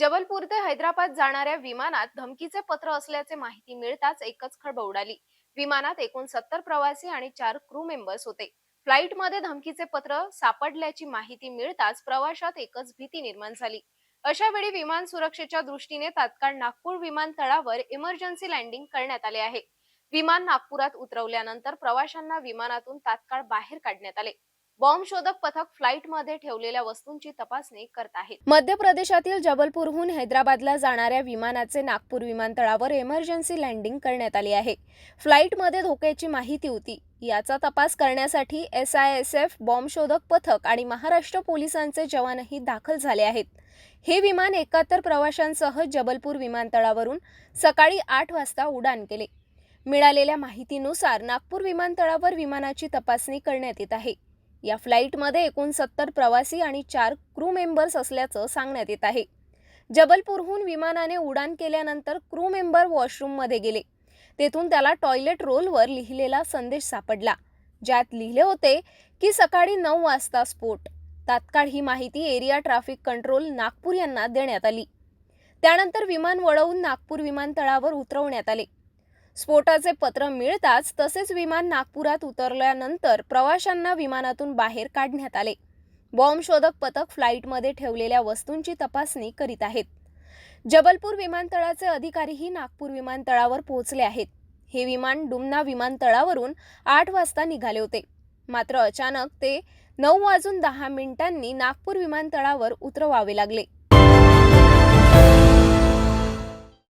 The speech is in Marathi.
जबलपूर ते हैदराबाद जाणाऱ्या विमानात धमकीचे पत्र असल्याचे माहिती मिळताच एकच खळबळ उडाली. विमानात एकूण सत्तर प्रवासी आणि चार क्रू मेंबर्स होते. फ्लाईटमध्ये धमकीचे पत्र सापडल्याची माहिती मिळताच प्रवाशात एकच भीती निर्माण झाली. अशा वेळी विमान सुरक्षेच्या दृष्टीने तात्काळ नागपूर विमानतळावर इमर्जन्सी लँडिंग करण्यात आले आहे. विमान नागपुरात उतरवल्यानंतर प्रवाशांना विमानातून तात्काळ बाहेर काढण्यात आले. बॉम्ब शोधक पथक फ्लाईटमध्ये ठेवलेल्या वस्तूंची तपासणी करत आहे मध्य प्रदेशातील जबलपूरहून हैदराबादला जाणाऱ्या विमानाचे नागपूर विमानतळावर इमर्जन्सी लँडिंग करण्यात आली आहे. फ्लाईटमध्ये धोक्याची माहिती होती. याचा तपास करण्यासाठी एस आय एस एफ बॉम्बशोधक पथक आणि महाराष्ट्र पोलिसांचे जवानही दाखल झाले आहेत. हे विमान एकाहत्तर प्रवाशांसह जबलपूर विमानतळावरून सकाळी आठ वाजता उड्डाण केले. मिळालेल्या माहितीनुसार नागपूर विमानतळावर विमानाची तपासणी करण्यात येत आहे. या फ्लाईटमध्ये एकूण सत्तर प्रवासी आणि चार क्रू मेंबर्स असल्याचं सांगण्यात येत आहे. जबलपूरहून विमानाने उडान केल्यानंतर क्रू मेंबर वॉशरूममध्ये गेले. तेथून त्याला टॉयलेट रोलवर लिहिलेला संदेश सापडला. ज्यात लिहिले होते की सकाळी नऊ वाजता स्फोट. तात्काळ ही माहिती एरिया ट्रॅफिक कंट्रोल नागपूर यांना देण्यात आली. त्यानंतर विमान वळवून नागपूर विमानतळावर उतरवण्यात आले. स्फोटाचे पत्र मिळताच तसेच विमान नागपुरात उतरल्यानंतर प्रवाशांना विमानातून बाहेर काढण्यात आले. बॉम्ब शोधक पथक फ्लाईटमध्ये ठेवलेल्या वस्तूंची तपासणी करीत आहेत. जबलपूर विमानतळाचे अधिकारीही नागपूर विमानतळावर पोहोचले आहेत. हे विमान डुमना विमानतळावरून आठ वाजता निघाले होते. मात्र अचानक ते नऊ वाजून दहा मिनिटांनी नागपूर विमानतळावर उतरवावे लागले.